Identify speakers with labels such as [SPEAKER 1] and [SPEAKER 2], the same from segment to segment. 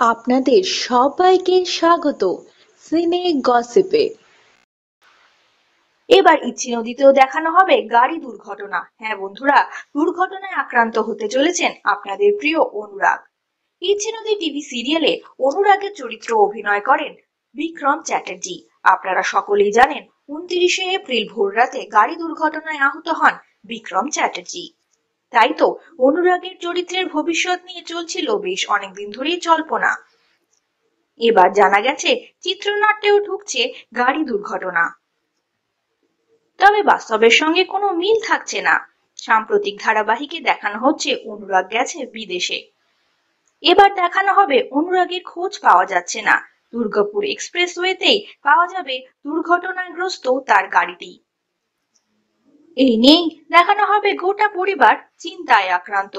[SPEAKER 1] আপনাদের সবাইকে স্বাগত সিনে গসিপে।
[SPEAKER 2] এবার ইচ্ছে নদীতেও দেখানো হবে গাড়ি দুর্ঘটনা। হ্যাঁ বন্ধুরা, দুর্ঘটনায় আক্রান্ত হতে চলেছেন আপনাদের প্রিয় অনুরাগ। ইচ্ছে নদী টিভি সিরিয়ালে অনুরাগের চরিত্র অভিনয় করেন বিক্রম চ্যাটার্জি। আপনারা সকলেই জানেন, উনত্রিশে এপ্রিল ভোররাতে গাড়ি দুর্ঘটনায় আহত হন বিক্রম চ্যাটার্জি। তাই তো অনুরাগের চরিত্রের ভবিষ্যৎ নিয়ে চলছিল বেশ অনেকদিন ধরেই জল্পনা। এবার জানা গেছে চিত্রনাট্যেও ঢুকছে গাড়ি দুর্ঘটনা। তবে বাস্তবের সঙ্গে কোনো মিল থাকছে না। সাম্প্রতিক ধারাবাহিকে দেখানো হচ্ছে অনুরাগ গেছে বিদেশে। এবার দেখানো হবে অনুরাগের খোঁজ পাওয়া যাচ্ছে না। দুর্গাপুর এক্সপ্রেসওয়েতেই পাওয়া যাবে দুর্ঘটনাগ্রস্ত তার গাড়িটি। এই নিয়েই দেখানো হবে গোটা পরিবার চিন্তায় আক্রান্ত।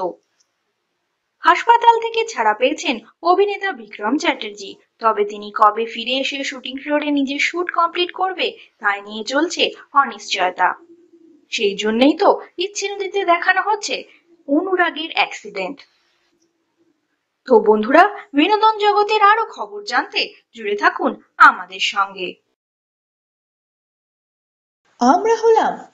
[SPEAKER 2] হাসপাতাল থেকে ছাড়া পেয়েছেন অভিনেতা বিক্রম চ্যাটার্জি। তবে তিনি কবে ফিরে এসে শুটিং ফ্লোরে নিজের শুট কমপ্লিট করবে, তাই নিয়ে চলছে অনিশ্চয়তা। সেই জন্যই তো ইচ্ছে নদীতে দেখানো হচ্ছে অনুরাগের অ্যাক্সিডেন্ট তো বন্ধুরা, বিনোদন জগতের আরও খবর জানতে জুড়ে থাকুন আমাদের সঙ্গে।
[SPEAKER 1] আমরা হলাম